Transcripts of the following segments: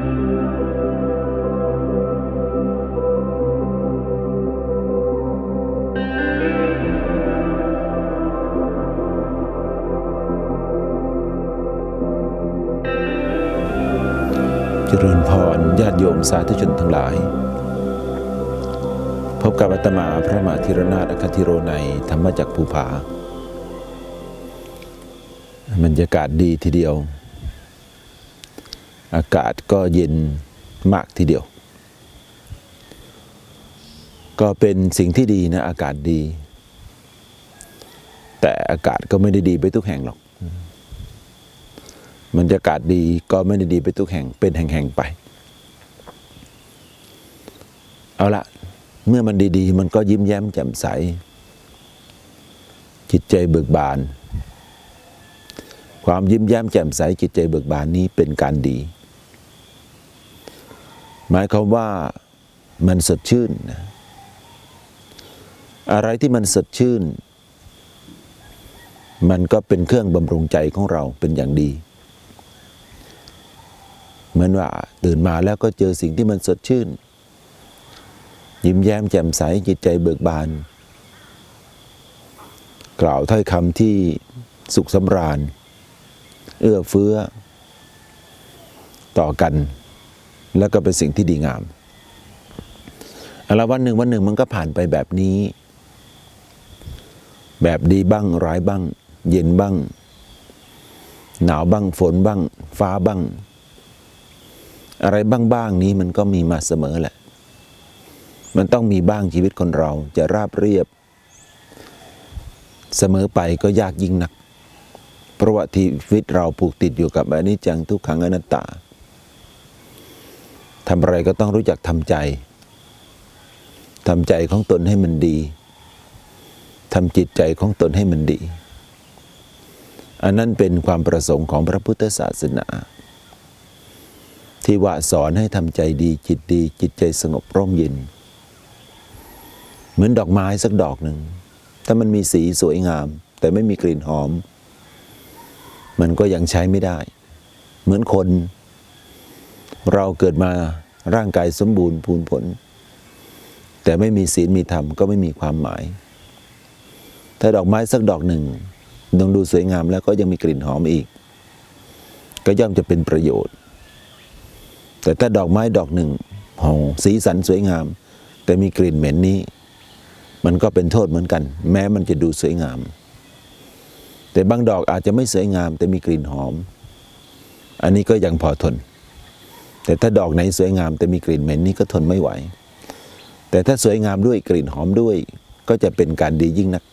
เจริญพรญาติโยมสาธุชนทั้งหลาย พบกับอาตมาพระมหาธิรนาถอคติโรในธรรมจักภูผาบรรยากาศดีทีเดียว อากาศก็เย็นมากทีเดียว ก็เป็นสิ่งที่ดีนะ อากาศดี แต่อากาศก็ไม่ได้ดีไปทุกแห่งหรอกบรรยากาศดีก็ไม่ได้ดีไปทุกแห่ง เป็นแห่งๆไป เอาละเมื่อมันดีๆ มันก็ยิ้มแย้มแจ่มใส จิตใจเบิกบาน ความยิ้มแย้มแจ่มใสจิตใจเบิกบานนี้เป็นการดี หมายความว่ามันสดชื่นนะอะไรที่มันสดชื่น มันก็เป็นเครื่องบำรุงใจของเราเป็นอย่างดี เหมือนว่าตื่นมาแล้วก็เจอสิ่งที่มันสดชื่น ยิ้มแย้มแจ่มใสจิตใจเบิกบาน กล่าวถ้อยคำที่สุขสำราญ เอื้อเฟื้อ ต่อกัน แล้วก็เป็นสิ่งที่ดีงามเอาละวันหนึ่งวันหนึ่งมันก็ผ่านไปแบบนี้ แบบดีบ้างร้ายบ้าง เย็นบ้าง หนาวบ้างฝนบ้าง ฟ้าบ้าง อะไรบ้างๆนี้มันก็มีมาเสมอแหละ มันต้องมีบ้างชีวิตคนเราจะราบเรียบ เสมอไปก็ยากยิ่งนัก เพราะว่าชีวิตเราผูกติดอยู่กับอนิจจังทุกขังอนัตตา ทำอะไรก็ต้องรู้จักทำใจทำใจของตนให้มันดีทำจิตใจของตนให้มันดี อันนั้นเป็นความประสงค์ของพระพุทธศาสนา ที่ว่าสอนให้ทำใจดีจิตดีจิตใจสงบร่มเย็น เหมือนดอกไม้สักดอกหนึ่ง ถ้ามันมีสีสวยงาม แต่ไม่มีกลิ่นหอม มันก็ยังใช้ไม่ได้ เหมือนคน เราเกิดมาร่างกายสมบูรณ์พูนผล แต่ไม่มีศีลมีธรรมก็ไม่มีความหมาย ถ้าดอกไม้สักดอกหนึ่งดองดูสวยงามแล้วก็ยังมีกลิ่นหอมอีก ก็ย่อมจะเป็นประโยชน์ แต่ถ้าดอกไม้ดอกหนึ่งหอสีสันสวยงาม แต่มีกลิ่นเหม็นนี้ มันก็เป็นโทษเหมือนกัน แม้มันจะดูสวยงาม แต่บางดอกอาจจะไม่สวยงาม แต่มีกลิ่นหอม อันนี้ก็ยังพอทน แต่ถ้าดอกไหนสวยงามแต่มีกลิ่นเหม็นนี่ก็ทนไม่ไหว แต่ถ้าสวยงามด้วยกลิ่นหอมด้วย ก็จะเป็นการดียิ่งนัก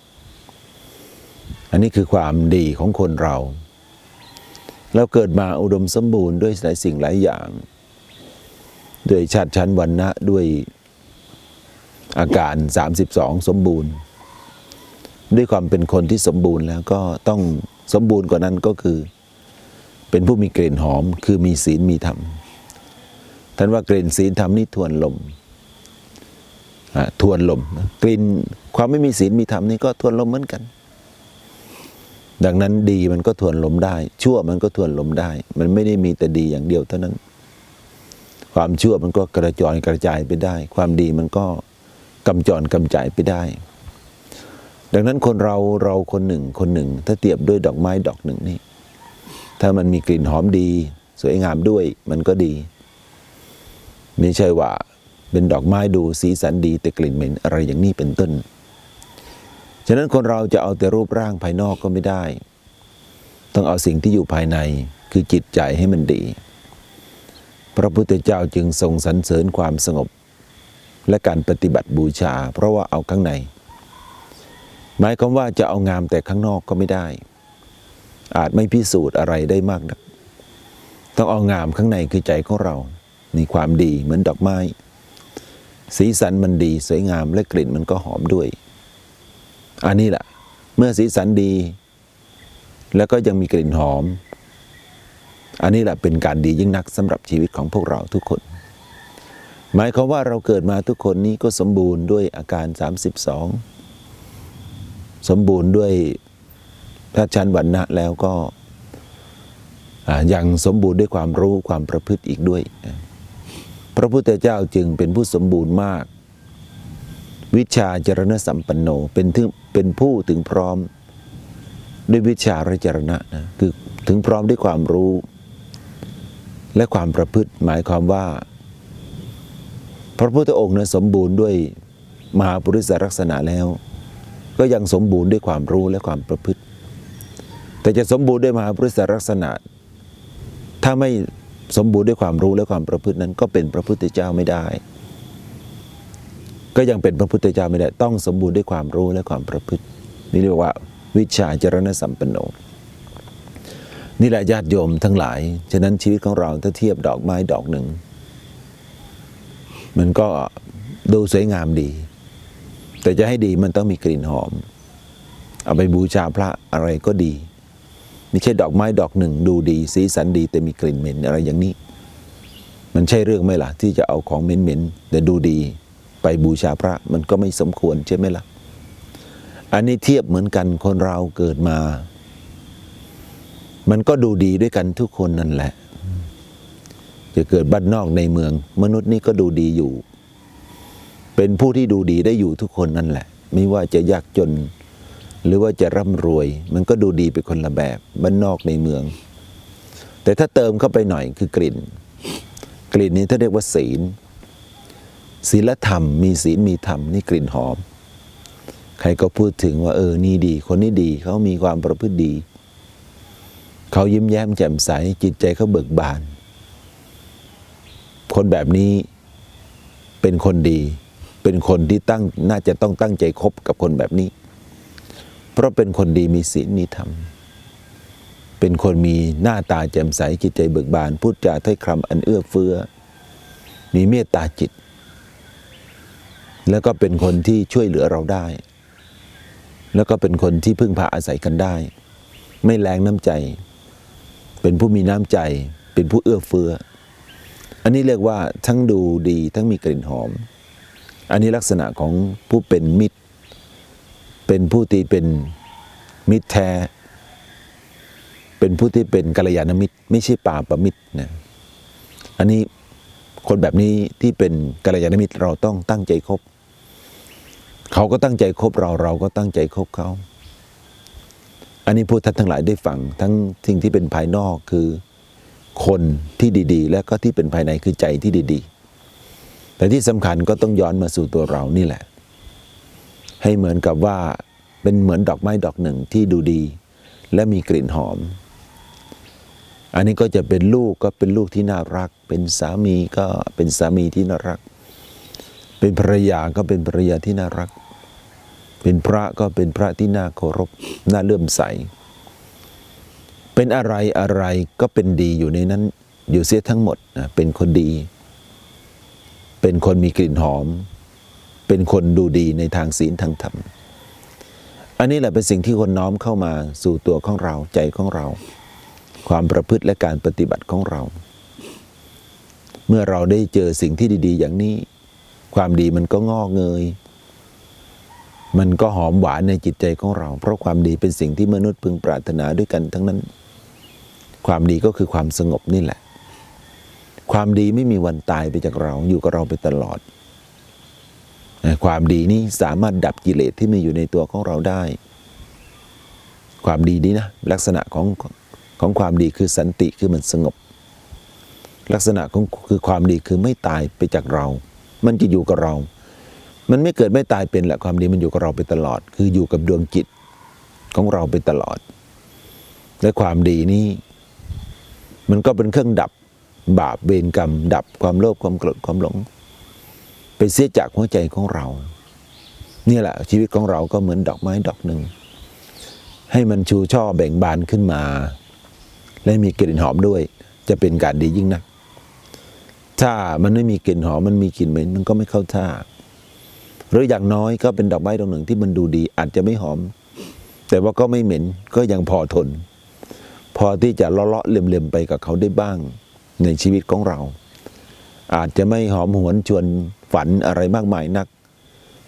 อันนี้คือความดีของคนเรา เราเกิดมาอุดมสมบูรณ์ด้วยหลายสิ่งหลายอย่าง ด้วยชาติชั้นวันนะด้วยอาการ 32 สมบูรณ์ ด้วยความเป็นคนที่สมบูรณ์แล้วก็ต้องสมบูรณ์กว่านั้นก็คือ เป็นผู้มีกลิ่นหอมคือมีศีลมีธรรม ท่านว่ากลิ่นศีลธรรมนี่ทวนลมทวนลม กลิ่นความไม่มีศีลมีธรรมนี่ก็ทวนลมเหมือนกัน ดังนั้นดีมันก็ทวนลมได้ ชั่วมันก็ทวนลมได้ มันไม่ได้มีแต่ดีอย่างเดียวเท่านั้น ความชั่วมันก็กระจายกระจายไปได้ ความดีมันก็กำจรกำจายไปได้ ดังนั้นคนเราเราคนหนึ่งคนหนึ่ง ถ้าเทียบด้วยดอกไม้ดอกหนึ่งนี่ถ้ามันมีกลิ่นหอมดี สวยงามด้วยมันก็ดี ไม่ใช่ว่าเป็นดอกไม้ดูสีสันดีแต่กลิ่นเหม็นอะไรอย่างนี้เป็นต้น ฉะนั้นคนเราจะเอาแต่รูปร่างภายนอกก็ไม่ได้ ต้องเอาสิ่งที่อยู่ภายในคือจิตใจให้มันดี พระพุทธเจ้าจึงทรงสรรเสริญความสงบ และการปฏิบัติบูชา เพราะว่าเอาข้างใน หมายความว่าจะเอางามแต่ข้างนอกก็ไม่ได้ อาจไม่พิสูจน์อะไรได้มากนัก ต้องเอางามข้างในคือใจของเรา มีความดีเหมือนดอกไม้ สีสันมันดีสวยงามและกลิ่นมันก็หอมด้วย อันนี้แหละเมื่อสีสันดี แล้วก็ยังมีกลิ่นหอม อันนี้แหละเป็นการดียิ่งนักสำหรับชีวิตของพวกเราทุกคน หมายความว่าเราเกิดมาทุกคนนี้ก็สมบูรณ์ด้วยอาการ 32 สมบูรณ์ด้วยถ้าชั้นวันนะแล้วก็อ่ายังสมบูรณ์ด้วยความรู้ความประพฤติอีกด้วย พระพุทธเจ้าจึงเป็นผู้สมบูรณ์มาก วิชาจรณะสัมปันโนเป็นถึงเป็นผู้ถึงพร้อมด้วยวิชาและจรณะนะคือถึงพร้อมด้วยความรู้ และความประพฤติหมายความว่า พระพุทธองค์นะสมบูรณ์ด้วยมหาปุริสลักษณะแล้ว ก็ยังสมบูรณ์ด้วยความรู้และความประพฤติ แต่จะสมบูรณ์ด้วยมหาปุริสลักษณะ ถ้าไม่ สมบูรณ์ด้วยความรู้และความประพฤตินั้น ก็เป็นพระพุทธเจ้าไม่ได้ ก็ยังเป็นพระพุทธเจ้าไม่ได้ต้องสมบูรณ์ด้วยความรู้และความประพฤติ นี่เรียกว่า วิชาจรณสัมปันโนนี่แหละญาติโยมทั้งหลาย ฉะนั้นชีวิตของเราถ้าเทียบดอกไม้ดอกหนึ่ง มันก็ดูสวยงามดี แต่จะให้ดีมันต้องมีกลิ่นหอม เอาไปบูชาพระอะไรก็ดี ม่ใช่ดอกไม้ดอกหนึ่ง ดูดี สีสันดีแต่มีกลิ่นเหม็นอะไรอย่างนี้ มันใช่เรื่องไหมล่ะ ที่จะเอาของเหม็นๆแต่ดูดีไปบูชาพระมันก็ไม่สมควรใช่ไหมล่ะ อันนี้เทียบเหมือนกันคนเราเกิดมา มันก็ดูดีด้วยกันทุกคนนั่นแหละ จะเกิดบ้านนอกในเมือง มนุษย์นี่ก็ดูดีอยู่ เป็นผู้ที่ดูดีได้อยู่ทุกคนนั่นแหละ ไม่ว่าจะยากจน หรือว่าจะร่ำรวย มันก็ดูดีไปคนละแบบบ้านนอกในเมือง แต่ถ้าเติมเข้าไปหน่อยคือกลิ่น กลิ่นนี้ถ้าเรียกว่าศีลศีลธรรมมีศีลมีธรรมนี่กลิ่นหอม ใครก็พูดถึงว่าเออนี่ดี คนนี้ดีเขามีความประพฤติดี เขายิ้มแย้มแจ่มใสจิตใจเขาเบิกบาน คนแบบนี้เป็นคนดี เป็นคนที่ตั้งน่าจะต้องตั้งใจคบกับคนแบบนี้ เพราะเป็นคนดีมีศีลมีธรรม เป็นคนมีหน้าตาแจ่มใสจิตใจเบิกบาน พูดจาถ้อยคำอันเอื้อเฟื้อ มีเมตตาจิต แล้วก็เป็นคนที่ช่วยเหลือเราได้ แล้วก็เป็นคนที่พึ่งพาอาศัยกันได้ ไม่แรงน้ำใจ เป็นผู้มีน้ำใจ เป็นผู้เอื้อเฟื้อ อันนี้เรียกว่าทั้งดูดีทั้งมีกลิ่นหอม อันนี้ลักษณะของผู้เป็นมิตร เป็นผู้ที่เป็นมิตรแท้ เป็นผู้ที่เป็นกัลยาณมิตร ไม่ใช่ป่าประมิตรนะอันนี้คนแบบนี้ที่เป็นกัลยาณมิตรเราต้องตั้งใจคบ เขาก็ตั้งใจคบเราเราก็ตั้งใจคบเขา อันนี้พูดท่านทั้งหลายได้ฟัง ทั้งสิ่งที่เป็นภายนอกคือคนที่ดีๆ และก็ที่เป็นภายในคือใจที่ดีๆ แต่ที่สำคัญก็ต้องย้อนมาสู่ตัวเรานี่แหละ ให้เหมือนกับว่าเป็นเหมือนดอกไม้ดอกหนึ่งที่ดูดี และมีกลิ่นหอม อันนี้ก็จะเป็นลูกก็เป็นลูกที่น่ารัก เป็นสามีก็เป็นสามีที่น่ารัก เป็นภรรยาก็เป็นภรรยาที่น่ารัก เป็นพระก็เป็นพระที่น่าเคารพน่าเลื่อมใส เป็นอะไรอะไรก็เป็นดีอยู่ในนั้นอยู่เสียทั้งหมดนะเป็นคนดี เป็นคนมีกลิ่นหอม เป็นคนดูดีในทางศีลทางธรรม อันนี้แหละเป็นสิ่งที่คนน้อมเข้ามาสู่ตัวของเราใจของเรา ความประพฤติและการปฏิบัติของเรา เมื่อเราได้เจอสิ่งที่ดี ๆ อย่างนี้ ความดีมันก็งอกเงย มันก็หอมหวานในจิตใจของเรา เพราะความดีเป็นสิ่งที่มนุษย์พึงปรารถนาด้วยกันทั้งนั้น ความดีก็คือความสงบนี่แหละ ความดีไม่มีวันตายไปจากเราอยู่กับเราไปตลอด ความดีนี้สามารถดับกิเลสที่มีอยู่ในตัวของเราได้ ความดีนี้นะลักษณะของของความดีคือสันติคือมันสงบ ลักษณะของคือความดีคือไม่ตายไปจากเรา มันจะอยู่กับเรา มันไม่เกิดไม่ตายเป็นแหละความดีมันอยู่กับเราไปตลอด คืออยู่กับดวงจิตของเราไปตลอด และความดีนี้มันก็เป็นเครื่องดับบาปเวรกรรม ดับความโลภความโกรธความหลง ไปเสียจากหัวใจของเรา นี่แหละชีวิตของเราก็เหมือนดอกไม้ดอกหนึ่ง ให้มันชูช่อแบ่งบานขึ้นมา และมีกลิ่นหอมด้วย จะเป็นการดียิ่งนัก ถ้ามันไม่มีกลิ่นหอมมันมีกลิ่นเหม็นมันก็ไม่เข้าท่า หรืออย่างน้อยก็เป็นดอกไม้ดอกหนึ่งที่มันดูดี อาจจะไม่หอม แต่ว่าก็ไม่เหม็นก็ยังพอทน พอที่จะเลาะๆเล็มๆไปกับเขาได้บ้างในชีวิตของเรา อาจจะไม่หอมหวนชวน ฝันอะไรมากมายนัก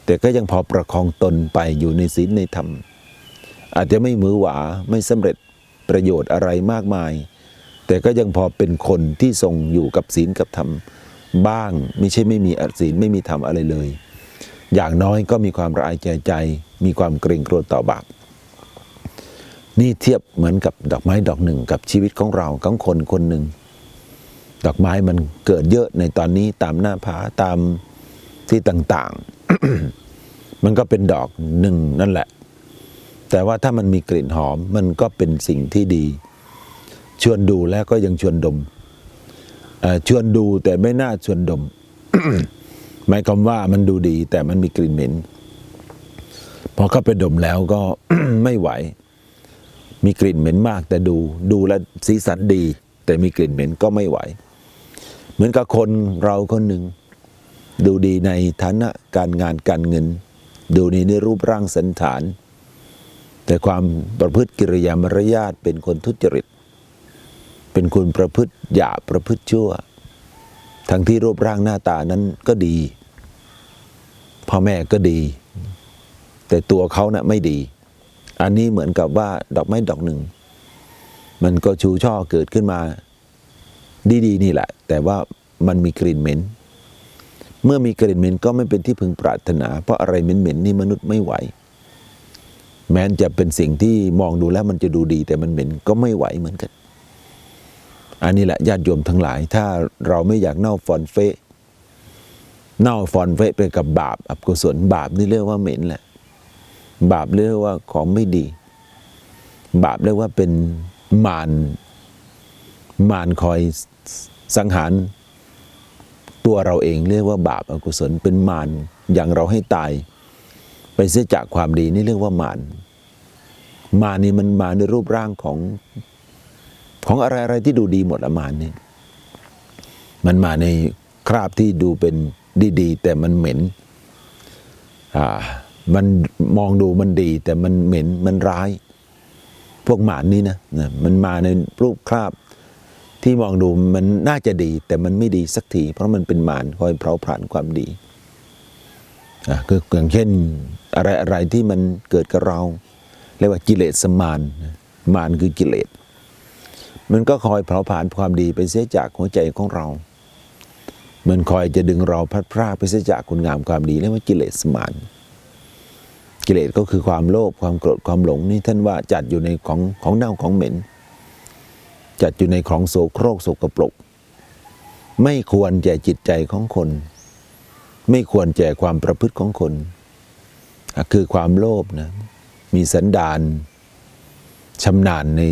แต่ก็ยังพอประคองตนไปอยู่ในศีลในธรรม อาจจะไม่มือหวาไม่สำเร็จประโยชน์อะไรมากมาย แต่ก็ยังพอเป็นคนที่ทรงอยู่กับศีลกับธรรมบ้างไม่ใช่ไม่มีศีลไม่มีธรรมอะไรเลย อย่างน้อยก็มีความละอายใจใจ มีความเกรงกลัวต่อบาปนี่เทียบเหมือนกับดอกไม้ดอกหนึ่งกับชีวิตของเราของคนคนหนึ่ง ดอกไม้มันเกิดเยอะในตอนนี้ตามหน้าผาตาม ที่ต่างๆ มันก็เป็นดอกหนึ่งนั่นแหละ แต่ว่าถ้ามันมีกลิ่นหอมมันก็เป็นสิ่งที่ดี ชวนดูแล้วก็ยังชวนดมเชวนดูแต่ไม่น่าชวนดม หมายความว่ามันดูดี แต่มันมีกลิ่นเหม็นพอเข้าไปดมแล้วก็ไม่ไหว มีกลิ่นเหม็นมาก แต่ดูดูแลสีสันดี แต่มีกลิ่นเหม็นก็ไม่ไหว เหมือนกับคนเราคนหนึ่ง ดูดีในฐานะการงานการเงิน ดูดีในรูปร่างสันฐาน แต่ความประพฤติกิริยามารยาทเป็นคนทุจริต เป็นคนประพฤติหยาประพฤติชั่ว ทั้งที่รูปร่างหน้าตานั้นก็ดีพ่อแม่ก็ดี แต่ตัวเขานะ่ะไม่ดี อันนี้เหมือนกับว่าดอกไม้ดอกหนึ่ง มันก็ชูช่อเกิดขึ้นมา ดีๆนี่แหละ แต่ว่ามันมีกลิ่นเหม็น เมื่อมีกลิ่นเหม็นก็ไม่เป็นที่พึงปรารถนา เพราะอะไรเหม็นๆนี่มนุษย์ไม่ไหว แม้จะเป็นสิ่งที่มองดูแล้วมันจะดูดี แต่มันเหม็นก็ไม่ไหวเหมือนกัน อันนี้แหละญาติโยมทั้งหลาย ถ้าเราไม่อยากเน่าฟอนเฟะเน่าฟอนเฟะไปกับบาปอกุศลบาปนี่เรียกว่าเหม็นแหละ บาปเรียกว่าของไม่ดี บาปเรียกว่าเป็นมารมารคอยสังหาร ตัวเราเองเรียกว่าบาปอกุศลเป็นมารอย่างเราให้ตาย ไปเสียจากความดีนี่เรียกว่ามารมารนี่มันมาในรูปร่างของของอะไรอะไรที่ดูดีหมดละมารนี่มันมาในคราบที่ดูเป็นดีๆ แต่มันเหม็นอ่ามันมองดูมันดี แต่มันเหม็นมันร้าย พวกหมานนี่นะนะมันมาในรูปคราบ ที่มองดูมันน่าจะดี แต่มันไม่ดีสักที เพราะมันเป็นมารคอยเผาผลาญความดีอะคืออย่างเช่นอะไรอะไรที่มันเกิดกับเราเรียกว่ากิเลสมารนมารคือกิเลส มันก็คอยเผาผลาญความดีไปเสียจากหัวใจของเรา มันคอยจะดึงเราพัดพรากไปเสียจากคุณงามความดีเรียกว่ากิเลสมารกิเลสก็คือความโลภความโกรธความหลงนี่ท่านว่าจัดอยู่ในของของเน่าของเหม็น จัดอยู่ในของโสโครกโสกปรก ไม่ควรแก่จิตใจของคน ไม่ควรแก่ความประพฤติของคน คือความโลภนะ มีสันดานชำนาญใน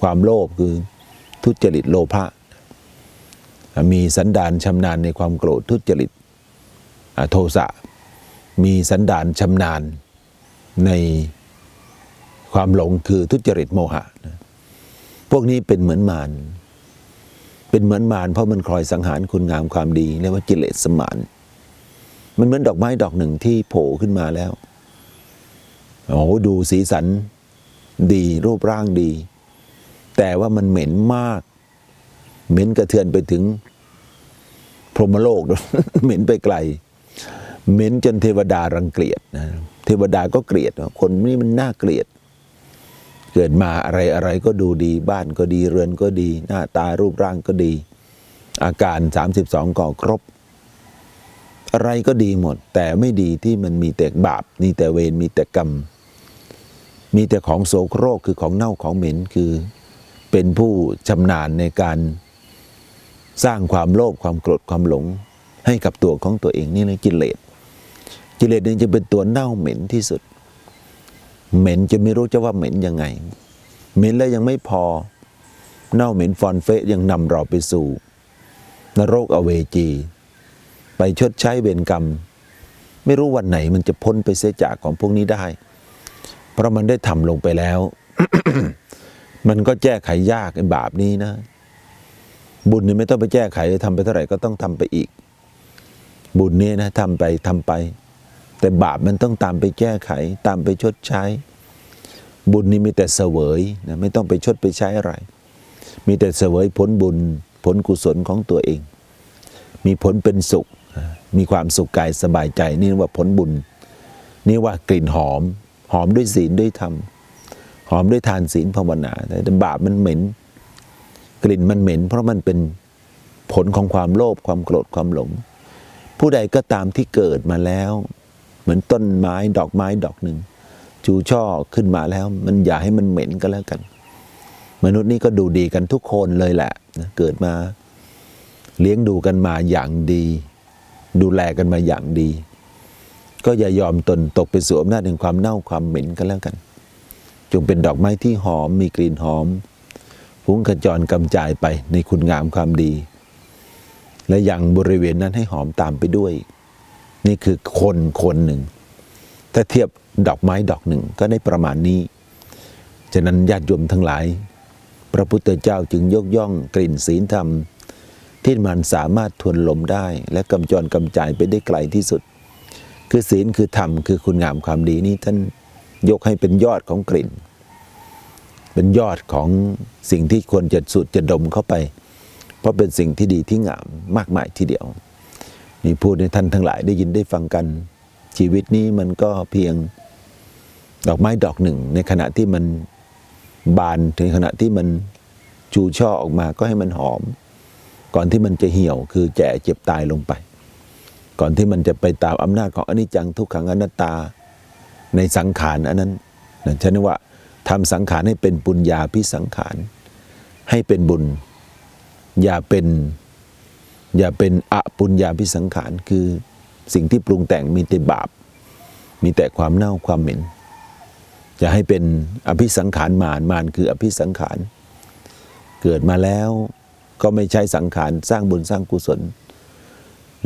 ความโลภคือทุจริตโลภะมีสันดานชำนาญในความโกรธทุจริตโทสะมีสันดานชำนาญในความหลงคือทุจริตโมหะนะ พวกนี้เป็นเหมือนมารเป็นเหมือนมารเพราะมันคอยสังหารคุณงามความดีเรียกว่ากิเลสสมานมันเหมือนดอกไม้ดอกหนึ่งที่โผล่ขึ้นมาแล้วโอ้โหดูสีสันดีรูปร่างดี แต่ว่ามันเหม็นมาก เหม็นกระเทือนไปถึง พรหมโลกเหม็นไปไกล เหม็นจนเทวดารังเกียจนะเทวดาก็เกลียดคนนี้มันน่าเกลียด เกิดมาอะไรอะไรก็ดูดีบ้านก็ดีเรือนก็ดี หน้าตารูปร่างก็ดี อาการ 32ก่อครบ อะไรก็ดีหมด แต่ไม่ดีที่มันมีแต่บาปมีแต่เวรมีแต่กรรม มีแต่ของโสโครกคือของเน่าของเหม็นคือ เป็นผู้ชำนาญในการ สร้างความโลภความโกรธความหลง ให้กับตัวของตัวเองนี่เลยกิเลสกิเลสนี่จะเป็นตัวเน่าเหม็นที่สุด เหม็นจะไม่รู้จะว่าเหม็นยังไง เหม็นแล้วยังไม่พอ เน่าเหม็นฟอนเฟะยังนำเราไปสู่ นรกอเวจี ไปชดใช้เวรกรรม ไม่รู้วันไหนมันจะพ้นไปเสียจากของพวกนี้ได้ เพราะมันได้ทำลงไปแล้ว มันก็แก้ไขยากไอ้บาปนี้นะ บุญเนี่ยไม่ต้องไปแก้ไขทำไปเท่าไหร่ก็ต้องทำไปอีก บุญนี่นะทำไปทำไป แต่บาปมันต้องตามไปแก้ไข ตามไปชดใช้ บุญนี่มีแต่เสวยนะไม่ต้องไปชดไปใช้อะไร มีแต่เสวยผลบุญผลกุศลของตัวเอง มีผลเป็นสุข มีความสุขกายสบายใจนี่ว่าผลบุญ นี่ว่ากลิ่นหอม หอมด้วยศีลด้วยธรรม หอมด้วยทานศีลภาวนาแต่บาปมันเหม็น กลิ่นมันเหม็น เพราะมันเป็นผลของความโลภความโกรธความหลง ผู้ใดก็ตามที่เกิดมาแล้ว เหมือนต้นไม้ดอกไม้ดอกหนึ่งชูช่อขึ้นมาแล้ว มันอย่าให้มันเหม็นก็แล้วกัน มนุษย์นี่ก็ดูดีกันทุกคนเลยแหละนะเกิดมาเลี้ยงดูกันมาอย่างดี ดูแลกันมาอย่างดี ก็อย่ายอมตนตกไปสู่อำนาจแห่งความเน่าความเหม็นกันแล้วกัน จงเป็นดอกไม้ที่หอมมีกลิ่นหอมฟุ้งกระจรกำจายไปในคุณงามความดี และยังบริเวณนั้นให้หอมตามไปด้วย นี่คือคนคนหนึ่ง ถ้าเทียบดอกไม้ดอกหนึ่งก็ได้ประมาณนี้ ฉะนั้นญาติโยมทั้งหลาย พระพุทธเจ้าจึงยกย่องกลิ่นศีลธรรม ที่มันสามารถทวนลมได้ และกำจรกำจายไปได้ไกลที่สุด คือศีลคือธรรมคือคุณงามความดีนี้ท่านยกให้เป็นยอดของกลิ่น เป็นยอดของสิ่งที่ควรจะสูดจะดมเข้าไป เพราะเป็นสิ่งที่ดีที่งามมากมายทีเดียว นี่พูดให้ท่านทั้งหลายได้ยินได้ฟังกัน ชีวิตนี้มันก็เพียงดอกไม้ดอกหนึ่ง ในขณะที่มันบานในขณะที่มันชูช่อออกมาก็ให้มันหอม ก่อนที่มันจะเหี่ยวคือแก่เจ็บตายลงไป ก่อนที่มันจะไปตามอำนาจของอนิจจังทุกขังอนัตตา ในสังขารอันนั้นนั่นฉันว่าทำสังขารให้เป็นปุญญาพิสังขาร ให้เป็นบุญ อย่าเป็น อย่าเป็นอปุญญาพิสังขารคือสิ่งที่ปรุงแต่งมีแต่บาป มีแต่ความเน่าความเหม็นจะให้เป็นอภิสังขารมารมารคืออภิสังขาร เกิดมาแล้วก็ไม่ใช่สังขารสร้างบุญสร้างกุศล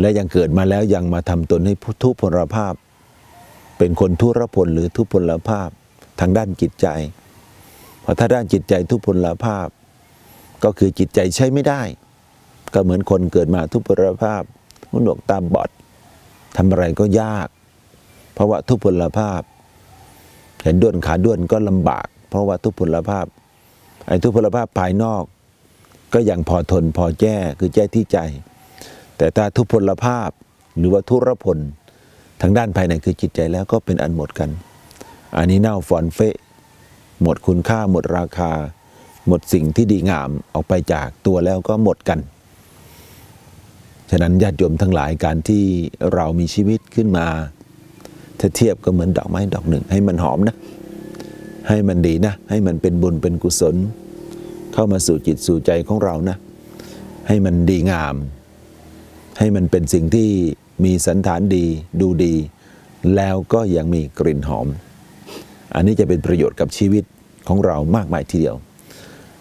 และยังเกิดมาแล้วยังมาทำตนให้ทุพพลภาพ เป็นคนทุรพลหรือทุพพลภาพทางด้านจิตใจเพราะถ้าด้านจิตใจทุพพลภาพ ก็คือจิตใจใช้ไม่ได้ ก็เหมือนคนเกิดมาทุพพลภาพหูหนวกตาบอดทำอะไรก็ยาก เพราะว่าทุพพลภาพ เห็นด้วนขาด้วนก็ลำบาก เพราะว่าทุพพลภาพไอ้ทุพพลภาพภายนอก ก็ยังพอทนพอแก้คือแก้ที่ใจ แต่ถ้าทุพพลภาพหรือว่าทุรพลทางด้านภายในคือจิตใจแล้วก็เป็นอันหมดกัน อันนี้เน่าฟอนเฟะ หมดคุณค่าหมดราคา หมดสิ่งที่ดีงามออกไปจากตัวแล้วก็หมดกัน ฉะนั้นญาติโยมทั้งหลายการที่เรามีชีวิตขึ้นมาถ้าเทียบก็เหมือนดอกไม้ดอกหนึ่ง ให้มันหอมนะ ให้มันดีนะ ให้มันเป็นบุญเป็นกุศล เข้ามาสู่จิตสู่ใจของเรานะ ให้มันดีงาม ให้มันเป็นสิ่งที่มีสันฐานดีดูดี แล้วก็ยังมีกลิ่นหอม อันนี้จะเป็นประโยชน์กับชีวิตของเรามากมายทีเดียว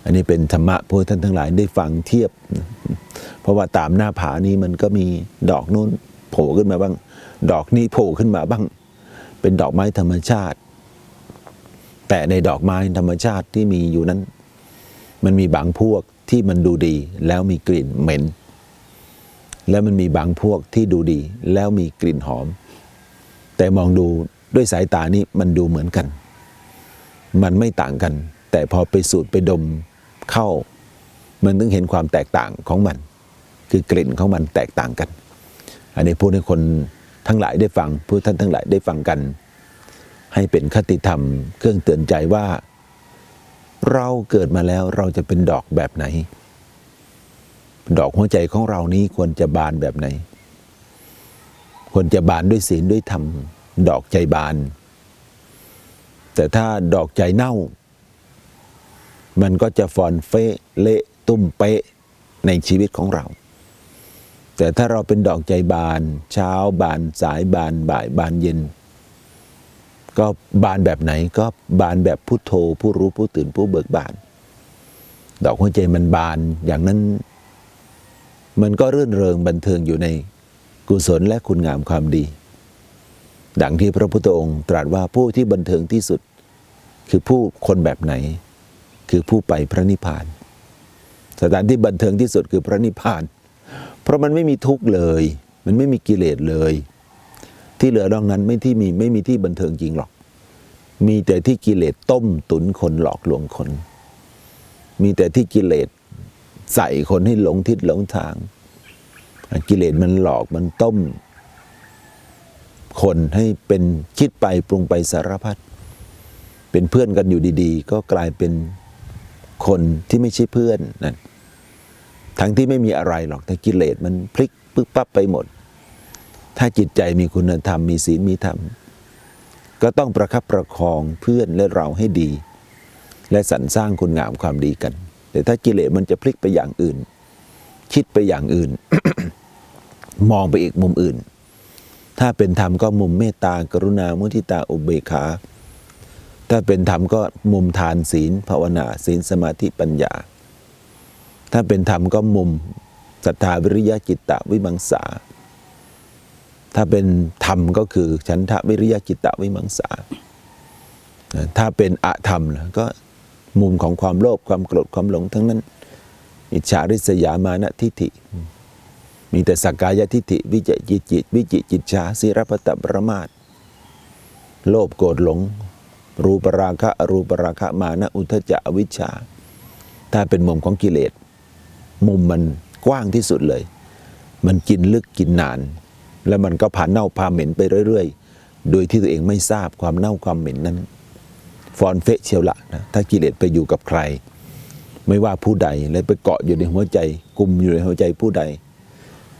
อันนี้เป็นธรรมะเพื่อท่านทั้งหลายได้ฟังเทียบ เพราะว่าตามหน้าผานี้มันก็มีดอกนู้นโผล่ขึ้นมาบ้าง ดอกนี้โผล่ขึ้นมาบ้าง เป็นดอกไม้ธรรมชาติ แต่ในดอกไม้ธรรมชาติที่มีอยู่นั้น มันมีบางพวกที่มันดูดีแล้วมีกลิ่นเหม็น แล้วมันมีบางพวกที่ดูดีแล้วมีกลิ่นหอม แต่มองดูด้วยสายตานี่มันดูเหมือนกัน มันไม่ต่างกัน แต่พอไปสูดไปดมเข้า มันถึงเห็นความแตกต่างของมัน คือกลิ่นของมันแตกต่างกัน อันนี้พูดให้คนทั้งหลายได้ฟังผู้ท่านทั้งหลายได้ฟังกัน ให้เป็นคติธรรม เครื่องเตือนใจว่า เราเกิดมาแล้วเราจะเป็นดอกแบบไหน ดอกหัวใจของเรานี้ควรจะบานแบบไหน ควรจะบานด้วยศีลด้วยธรรม ดอกใจบาน แต่ถ้าดอกใจเน่า มันก็จะฟอนเฟะเละตุ้มเป๊ะในชีวิตของเรา แต่ถ้าเราเป็นดอกใจบาน เช้าบานสายบานบ่ายบานเย็น ก็บานแบบไหนก็บานแบบพุทโธผู้รู้ผู้ตื่นผู้เบิกบาน ดอกหัวใจมันบานอย่างนั้น มันก็รื่นเริงบันเทิงอยู่ในกุศลและคุณงามความดี ดังที่พระพุทธองค์ตรัสว่าผู้ที่บันเทิงที่สุด คือผู้คนแบบไหน คือผู้ไปพระนิพพาน สถานที่บันเทิงที่สุดคือพระนิพพาน เพราะมันไม่มีทุกข์เลย มันไม่มีกิเลสเลย ที่เหลือนอกนั้นไม่ที่มีไม่มีที่บันเทิงจริงหรอก มีแต่ที่กิเลสต้มตุนคนหลอกลวงคน มีแต่ที่กิเลสใส่คนให้หลงทิศหลงทาง กิเลสมันหลอกมันต้ม คนให้เป็นคิดไปปรุงไปสารพัดเป็นเพื่อนกันอยู่ดี ๆ ก็กลายเป็นคนที่ไม่ใช่เพื่อนนั่น ทั้งที่ไม่มีอะไรหรอกแต่กิเลสมันพลิกปึ๊บปั๊บไปหมด ถ้าจิตใจมีคุณธรรมมีศีลมีธรรม ก็ต้องประคับประคองเพื่อนและเราให้ดี และสรรสร้างคุณงามความดีกัน แต่ถ้ากิเลสมันจะพลิกไปอย่างอื่น คิดไปอย่างอื่น มองไปอีกมุมอื่น ถ้าเป็นธรรมก็มุมเมตตากรุณามุทิตาอุเบกขาถ้าเป็นธรรมก็มุมทานศีลภาวนาศีลสมาธิปัญญา ถ้าเป็นธรรมก็มุมศรัทธาวิริยะจิตตะวิมังสา ถ้าเป็นธรรมก็คือฉันทะวิริยะจิตตะวิมังสา ถ้าเป็นอธรรมล่ะก็มุมของความโลภความโกรธความหลงทั้งนั้น อิจฉาริษยามานะทิฏฐิ มีแต่สักกายทิฏฐิวิจิจิตจิตวิจิจิตชาสิรพัตตประมาทโลภโกรธหลง รูปราคะอรูปราคะมานะอุทจจะอวิชชา ถ้าเป็นมุมของกิเลส มุมมันกว้างที่สุดเลย มันกินลึกกินนาน แล้วมันก็ผ่านเน่าพาเหม็นไปเรื่อยๆ โดยที่ตัวเองไม่ทราบความเน่าความเหม็นนั้น ฟอนเฟะเชียวละนะถ้ากิเลสไปอยู่กับใคร ไม่ว่าผู้ใดและไปเกาะอยู่ในหัวใจกลุ่มอยู่ในหัวใจผู้ใด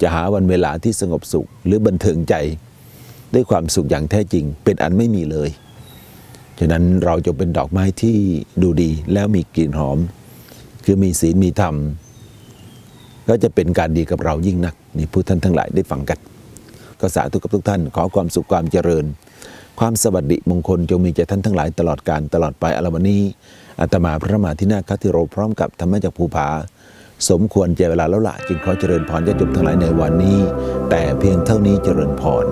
จะหาวันเวลาที่สงบสุขหรือบันเทิงใจด้วยความสุขอย่างแท้จริง เป็นอันไม่มีเลย ฉะนั้นเราจะเป็นดอกไม้ที่ดูดีแล้วมีกลิ่นหอม คือมีศีลมีธรรม ก็จะเป็นการดีกับเรายิ่งนักนี่ผู้ท่านทั้งหลายได้ฟังกันก็สาธุกับทุกท่าน ขอความสุขความเจริญ ความสวัสดิมงคลจงมีแก่ท่านทั้งหลายตลอดการตลอดไปอลวันนี้อาตมาพระมหาธินาคติโรพร้อมกับธรรมจักรภูผา สมควรเจเวลาแล้วละจึงขอเจริญพรจะจบทั้งหลายในวันนี้ แต่เพียงเท่านี้เจริญพร